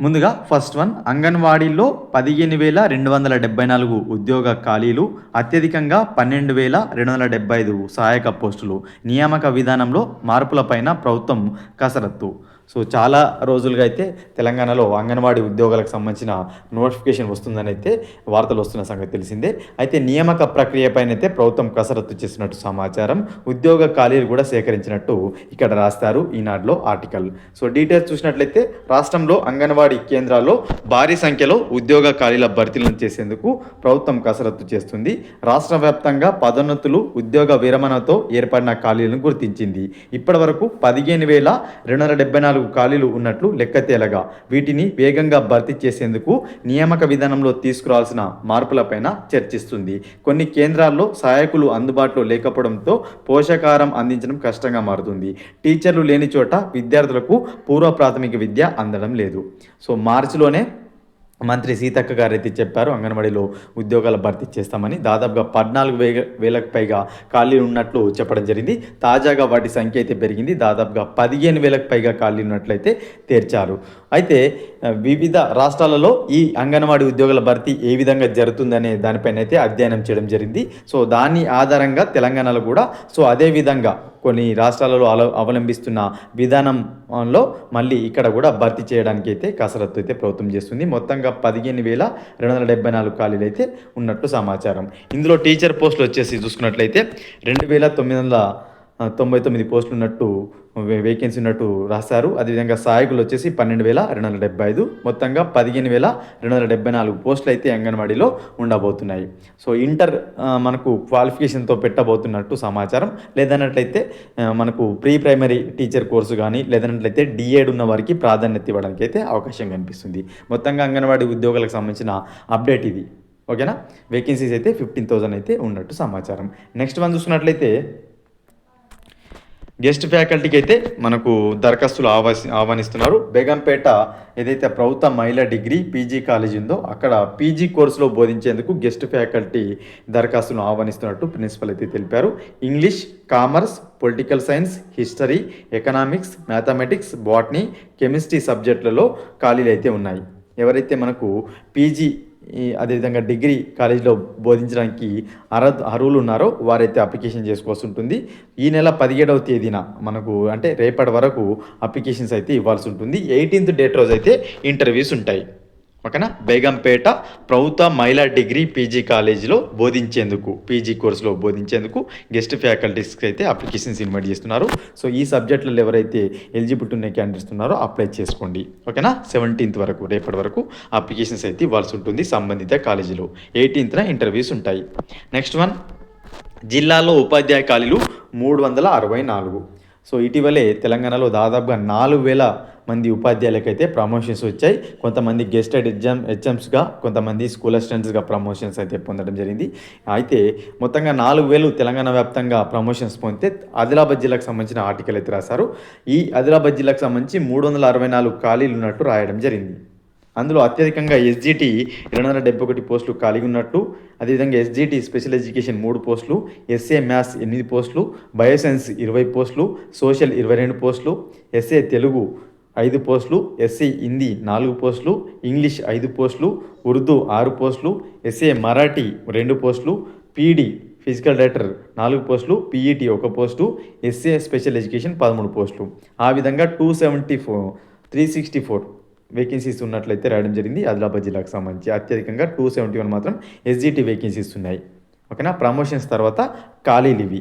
ముందుగా first one అంగన్వాడీలో పదిహేను వేల రెండు వందల డెబ్బై నాలుగు ఉద్యోగ ఖాళీలు అత్యధికంగా పన్నెండు వేల రెండు వందల డెబ్బై ఐదు సహాయక పోస్టులు. నియామక విధానంలో మార్పులపైన ప్రభుత్వం కసరత్తు. సో చాలా రోజులుగా అయితే తెలంగాణలో అంగన్వాడీ ఉద్యోగాలకు సంబంధించిన నోటిఫికేషన్ వస్తుందని అయితే వార్తలు వస్తున్న సంగతి తెలిసిందే. అయితే నియామక ప్రక్రియపైన అయితే ప్రభుత్వం కసరత్తు చేసినట్టు సమాచారం. ఉద్యోగ ఖాళీలు కూడా సేకరించినట్టు ఇక్కడ రాస్తారు ఈనాడులో ఆర్టికల్. సో డీటెయిల్స్ చూసినట్లయితే రాష్ట్రంలో అంగన్వాడీ కేంద్రాల్లో భారీ సంఖ్యలో ఉద్యోగ ఖాళీల భర్తీలను చేసేందుకు ప్రభుత్వం కసరత్తు చేస్తుంది. రాష్ట్ర వ్యాప్తంగా పదోన్నతులు ఉద్యోగ విరమణతో ఏర్పడిన ఖాళీలను గుర్తించింది. ఇప్పటి వరకు పదిహేను వేల రెండు వందల డెబ్బై నాలుగు ఖాళీలు ఉన్నట్లు లెక్క తేలగా వీటిని వేగంగా భర్తీ చేసేందుకు నియామక విధానంలో తీసుకురావాల్సిన మార్పులపైన చర్చిస్తుంది. కొన్ని కేంద్రాల్లో సహాయకులు అందుబాటులో లేకపోవడంతో పోషకాహారం అందించడం కష్టంగా మారుతుంది. టీచర్లు లేని చోట విద్యార్థులకు పూర్వ ప్రాథమిక విద్య అందడం లేదు. సో మార్చిలోనే మంత్రి సీతక్క గారు అయితే చెప్పారు అంగన్వాడీలో ఉద్యోగాల భర్తీ చేస్తామని దాదాపుగా పద్నాలుగు వేల వేలకు పైగా ఖాళీలు ఉన్నట్లు చెప్పడం జరిగింది. తాజాగా వాటి సంఖ్య అయితే పెరిగింది. దాదాపుగా పదిహేను వేలకు పైగా ఖాళీలు ఉన్నట్లయితే తేర్చారు. అయితే వివిధ రాష్ట్రాలలో ఈ అంగన్వాడీ ఉద్యోగాల భర్తీ ఏ విధంగా జరుగుతుందనే దానిపైన అయితే అధ్యయనం చేయడం జరిగింది. సో దాని ఆధారంగా తెలంగాణలో కూడా సో అదే విధంగా కొన్ని రాష్ట్రాలలో అల అవలంబిస్తున్న విధానంలో మళ్ళీ ఇక్కడ కూడా భర్తీ చేయడానికి అయితే కసరత్తు అయితే ప్రభుత్వం చేస్తుంది. మొత్తంగా పదిహేను వేల రెండు వందల డెబ్బై నాలుగు ఖాళీలు అయితే ఉన్నట్టు సమాచారం. ఇందులో టీచర్ పోస్టులు వచ్చేసి చూసుకున్నట్లయితే రెండు వేల తొమ్మిది వందల తొంభై తొమ్మిది పోస్టులు ఉన్నట్టు వే- వేకెన్సీ ఉన్నట్టు రాశారు. అదేవిధంగా సహాయకులు వచ్చేసి పన్నెండు వేల రెండు వందల డెబ్బై ఐదు మొత్తంగా పదిహేను వేల రెండు వందల డెబ్బై నాలుగు పోస్టులు అయితే అంగన్వాడీలో ఉండబోతున్నాయి. సో ఇంటర్ మనకు క్వాలిఫికేషన్తో పెట్టబోతున్నట్టు సమాచారం. లేదన్నట్లయితే మనకు ప్రీ ప్రైమరీ టీచర్ కోర్సు కానీ లేదన్నట్లయితే డిఏడ్ ఉన్న వారికి ప్రాధాన్యత ఇవ్వడానికి అయితే అవకాశం కనిపిస్తుంది. మొత్తంగా అంగన్వాడీ ఉద్యోగాలకు సంబంధించిన అప్డేట్ ఇది. ఓకేనా? వేకెన్సీస్ అయితే ఫిఫ్టీన్ థౌజండ్ అయితే ఉన్నట్టు సమాచారం. నెక్స్ట్ వన్ చూసుకున్నట్లయితే గెస్ట్ ఫ్యాకల్టీకి అయితే మనకు దరఖాస్తులు ఆవాసి ఆహ్వానిస్తున్నారు. బేగంపేట ఏదైతే ప్రభుత్వ మహిళా డిగ్రీ పీజీ కాలేజ్ ఉందో అక్కడ పీజీ కోర్సులో బోధించేందుకు గెస్ట్ ఫ్యాకల్టీ దరఖాస్తులను ఆహ్వానిస్తున్నట్టు ప్రిన్సిపల్ అయితే తెలిపారు. English commerce political science history economics mathematics botany chemistry సబ్జెక్టులలో ఖాళీలు అయితే ఉన్నాయి. ఎవరైతే మనకు పీజీ అదేవిధంగా డిగ్రీ కాలేజీలో బోధించడానికి అర్హ అర్హులు ఉన్నారో వారైతే అప్లికేషన్ చేసుకోవాల్సి ఉంటుంది. ఈ నెల పదిహేడవ తేదీన మనకు అంటే రేపటి వరకు అప్లికేషన్స్ అయితే ఇవ్వాల్సి ఉంటుంది. ఎయిటీన్త్ డేట్ రోజు అయితే ఇంటర్వ్యూస్ ఉంటాయి. ఓకేనా? బేగంపేట ప్రభుత్వ మహిళా డిగ్రీ పీజీ కాలేజీలో బోధించేందుకు పీజీ కోర్సులో బోధించేందుకు గెస్ట్ ఫ్యాకల్టీస్కి అయితే అప్లికేషన్స్ ఇన్వైట్ చేస్తున్నారు. సో ఈ సబ్జెక్టులలో ఎవరైతే ఎలిజిబిలిటీ ఉన్న క్యాండిడేట్స్ ఉన్నారో అప్లై చేసుకోండి. ఓకేనా? సెవెంటీన్త్ వరకు రేపటి వరకు అప్లికేషన్స్ అయితే ఇవ్వాల్సి ఉంటుంది. సంబంధిత కాలేజీలో ఎయిటీన్త్న ఇంటర్వ్యూస్ ఉంటాయి. నెక్స్ట్ వన్ జిల్లాలో ఉపాధ్యాయ ఖాళీలు మూడు వందల అరవై నాలుగు. సో ఇటీవలే తెలంగాణలో దాదాపుగా నాలుగు వేల మంది ఉపాధ్యాయులకైతే ప్రమోషన్స్ వచ్చాయి. కొంతమంది గెస్టెడ్ ఎగ్జామ్ హెచ్ఎమ్స్గా కొంతమంది స్కూల్ అసిస్టెంట్స్గా ప్రమోషన్స్ అయితే పొందడం జరిగింది. అయితే మొత్తంగా నాలుగు వేలు తెలంగాణ వ్యాప్తంగా ప్రమోషన్స్ పొందితే ఆదిలాబాద్ జిల్లాకు సంబంధించిన ఆర్టికల్ అయితే రాశారు. ఈ ఆదిలాబాద్ జిల్లాకు సంబంధించి మూడు వందల అరవై నాలుగు ఖాళీలు ఉన్నట్టు రాయడం జరిగింది. అందులో అత్యధికంగా ఎస్జిటి రెండు వందల డెబ్బై ఒకటి పోస్టులు ఖాళీగా ఉన్నట్టు అదేవిధంగా ఎస్జిటి స్పెషల్ ఎడ్యుకేషన్ మూడు పోస్టులు ఎస్ఏ మ్యాథ్స్ ఎనిమిది పోస్టులు బయోసైన్స్ ఇరవై పోస్టులు సోషల్ ఇరవై రెండు పోస్టులు ఎస్ఏ తెలుగు ఐదు పోస్టులు ఎస్సీ హిందీ నాలుగు పోస్టులు ఇంగ్లీష్ ఐదు పోస్టులు ఉర్దూ ఆరు పోస్టులు ఎస్ఏ మరాఠీ రెండు పోస్టులు పీడీ ఫిజికల్ డైరెక్టర్ నాలుగు పోస్టులు పీఈటీ ఒక పోస్టు ఎస్ఏ స్పెషల్ ఎడ్యుకేషన్ పదమూడు పోస్టులు. ఆ విధంగా two seventy four three sixty four vacancies ఉన్నట్లయితే రాయడం జరిగింది. ఆదిలాబాద్ జిల్లాకు సంబంధించి అత్యధికంగా టూ సెవెంటీ వన్ మాత్రం ఎస్జిటి వేకెన్సీస్ ఉన్నాయి. ఓకేనా? ప్రమోషన్స్ తర్వాత ఖాళీలు ఇవి.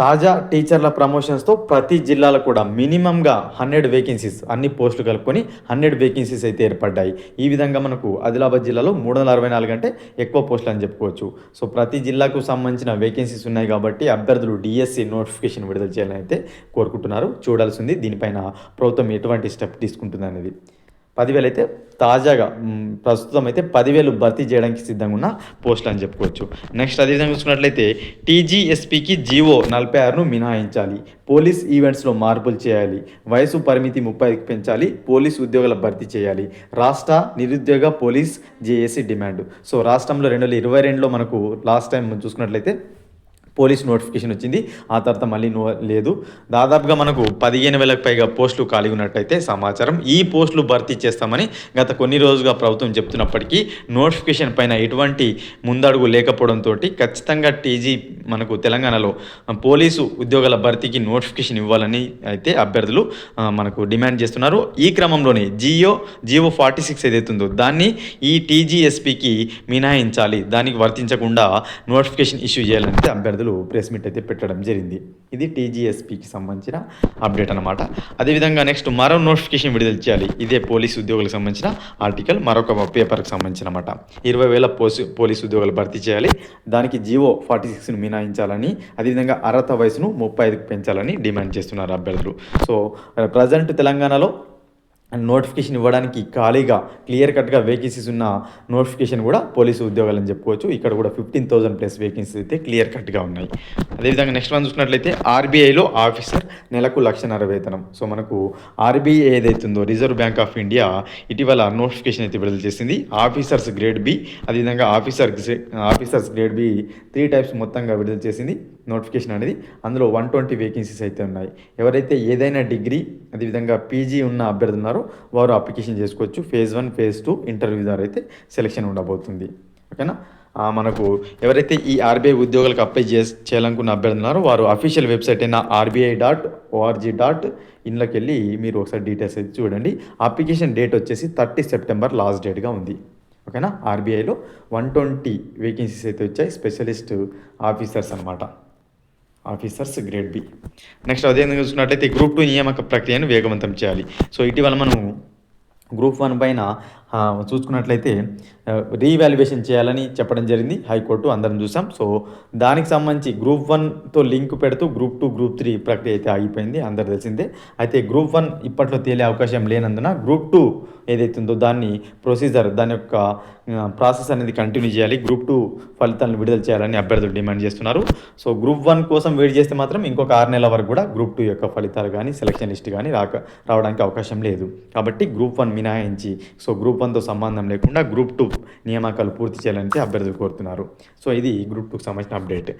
తాజా టీచర్ల ప్రమోషన్స్తో ప్రతి జిల్లాలో కూడా మినిమంగా హండ్రెడ్ వేకెన్సీస్ అన్ని పోస్టులు కలుపుకొని హండ్రెడ్ వేకెన్సీస్ అయితే ఏర్పడ్డాయి. ఈ విధంగా మనకు ఆదిలాబాద్ జిల్లాలో మూడు వందల అరవై నాలుగు అంటే ఎక్కువ పోస్టులు అని చెప్పుకోవచ్చు. సో ప్రతి జిల్లాకు సంబంధించిన వేకెన్సీస్ ఉన్నాయి కాబట్టి అభ్యర్థులు డిఎస్సి నోటిఫికేషన్ విడుదల చేయాలని అయితే కోరుకుంటున్నారు. చూడాల్సింది దీనిపైన ప్రభుత్వం ఎటువంటి స్టెప్ తీసుకుంటుంది అనేది పదివేలు అయితే తాజాగా ప్రస్తుతం అయితే పదివేలు భర్తీ చేయడానికి సిద్ధంగా ఉన్న పోస్టులు అని చెప్పుకోవచ్చు. నెక్స్ట్ అదేవిధంగా చూసుకున్నట్లయితే టీజీఎస్పీకి జీవో నలభై ఆరును మినహాయించాలి. పోలీస్ ఈవెంట్స్లో మార్పులు చేయాలి. వయసు పరిమితి ముప్పై పెంచాలి. పోలీస్ ఉద్యోగుల భర్తీ చేయాలి. రాష్ట్ర నిరుద్యోగ పోలీస్ జేఏసీ డిమాండ్. సో రాష్ట్రంలో రెండు వేల ఇరవై రెండులో మనకు లాస్ట్ టైం చూసుకున్నట్లయితే పోలీస్ నోటిఫికేషన్ వచ్చింది. ఆ తర్వాత మళ్ళీ నో లేదు. దాదాపుగా మనకు పదిహేను వేలకు పైగా పోస్టులు ఖాళీ ఉన్నట్టయితే సమాచారం. ఈ పోస్టులు భర్తీ చేస్తామని గత కొన్ని రోజులుగా ప్రభుత్వం చెప్తున్నప్పటికీ నోటిఫికేషన్ పైన ఎటువంటి ముందడుగు లేకపోవడంతో ఖచ్చితంగా టీజీ మనకు తెలంగాణలో పోలీసు ఉద్యోగాల భర్తీకి నోటిఫికేషన్ ఇవ్వాలని అయితే అభ్యర్థులు మనకు డిమాండ్ చేస్తున్నారు. ఈ క్రమంలోనే జియో జియో ఫార్టీ సిక్స్ ఏదైతుందో దాన్ని ఈ టీజీఎస్పీకి మినహాయించాలి. దానికి వర్తించకుండా నోటిఫికేషన్ ఇష్యూ చేయాలంటే అభ్యర్థులు ప్రెస్ మీట్ అయితే పెట్టడం జరిగింది. ఇది టీజీఎస్పీకి సంబంధించిన అప్డేట్ అనమాట అదేవిధంగా నెక్స్ట్ మరో నోటిఫికేషన్ విడుదల చేయాలి. ఇదే పోలీస్ ఉద్యోగులకు సంబంధించిన ఆర్టికల్ మరొక పేపర్కి సంబంధించిన అనమాట ఇరవై వేల పోసి పోలీస్ ఉద్యోగాలు భర్తీ చేయాలి. దానికి జీవో ఫార్టీ సిక్స్ను మినాయించాలని అదేవిధంగా అర్హత వయసును ముప్పై ఐదుకు పెంచాలని డిమాండ్ చేస్తున్నారు అభ్యర్థులు. సో ప్రజెంట్ తెలంగాణలో నోటిఫికేషన్ ఇవ్వడానికి ఖాళీగా క్లియర్ కట్గా వేకెన్సీస్ ఉన్న నోటిఫికేషన్ కూడా పోలీసు ఉద్యోగాలు అని చెప్పుకోవచ్చు. ఇక్కడ కూడా ఫిఫ్టీన్ థౌసండ్ ప్లస్ వేకెన్సీస్ అయితే క్లియర్ కట్గా ఉన్నాయి. అదేవిధంగా నెక్స్ట్ మనం చూసినట్లయితే ఆర్బీఐలో ఆఫీసర్ నెలకు లక్షన్నర వేతనం. సో మనకు ఆర్బీఐ ఏదైతుందో రిజర్వ్ బ్యాంక్ ఆఫ్ ఇండియా ఇటీవల నోటిఫికేషన్ అయితే విడుదల చేసింది. ఆఫీసర్స్ గ్రేడ్ బి అదేవిధంగా officer officers grade B three types మొత్తంగా విడుదల చేసింది. నోటిఫికేషన్ అనేది అందులో వన్ ట్వంటీ వేకెన్సీస్ అయితే ఉన్నాయి. ఎవరైతే ఏదైనా డిగ్రీ అదేవిధంగా పీజీ ఉన్న అభ్యర్థులు ఉన్నారో వారు అప్లికేషన్ చేసుకోవచ్చు. Phase one phase two interview ద్వారా అయితే సెలెక్షన్ ఉండబోతుంది. ఓకేనా? మనకు ఎవరైతే ఈ ఆర్బీఐ ఉద్యోగాలకు అప్లై చే చేయాలనుకున్న అభ్యర్థి ఉన్నారో వారు అఫీషియల్ వెబ్సైట్ అయిన ఆర్బీఐ డాట్ ఓఆర్జీ డాట్ ఇన్లోకి వెళ్ళి మీరు ఒకసారి డీటెయిల్స్ అయితే చూడండి. అప్లికేషన్ డేట్ వచ్చేసి థర్టీ సెప్టెంబర్ లాస్ట్ డేట్గా ఉంది. ఓకేనా? ఆర్బీఐలో వన్ ట్వంటీ వేకెన్సీస్ అయితే వచ్చాయి. స్పెషలిస్ట్ ఆఫీసర్స్ అన్నమాట. Officers grade B. నెక్స్ట్ అదే విధంగా చూసుకున్నట్లయితే గ్రూప్ టూ నియామక ప్రక్రియను వేగవంతం చేయాలి. సో ఇటీవల మనం గ్రూప్ వన్ పైన చూసుకున్నట్లయితే రీవాల్యుయేషన్ చేయాలని చెప్పడం జరిగింది. హైకోర్టు అందరం చూసాం. సో దానికి సంబంధించి గ్రూప్ వన్తో లింక్ పెడుతూ గ్రూప్ టూ గ్రూప్ త్రీ ప్రక్రియ అయితే ఆగిపోయింది. అందరు తెలిసిందే. అయితే గ్రూప్ వన్ ఇప్పట్లో తేలే అవకాశం లేనందున గ్రూప్ టూ ఏదైతుందో దాన్ని ప్రొసీజర్ దాని యొక్క ప్రాసెస్ అనేది కంటిన్యూ చేయాలి. గ్రూప్ టూ ఫలితాలను విడుదల చేయాలని అభ్యర్థులు డిమాండ్ చేస్తున్నారు. సో గ్రూప్ వన్ కోసం వెయిట్ చేస్తే మాత్రం ఇంకొక ఆరు నెలల వరకు కూడా గ్రూప్ టూ యొక్క ఫలితాలు కానీ సెలక్షన్ లిస్ట్ కానీ రాక రావడానికి అవకాశం లేదు. కాబట్టి గ్రూప్ వన్ మినహాయించి సో గ్రూప్ గ్రూప్ వన్తో సంబంధం లేకుండా గ్రూప్ టూ నియామకాలు పూర్తి చేయాలని అభ్యర్థులు కోరుతున్నారు. సో ఇది గ్రూప్ టూకి సంబంధించిన అప్డేట్.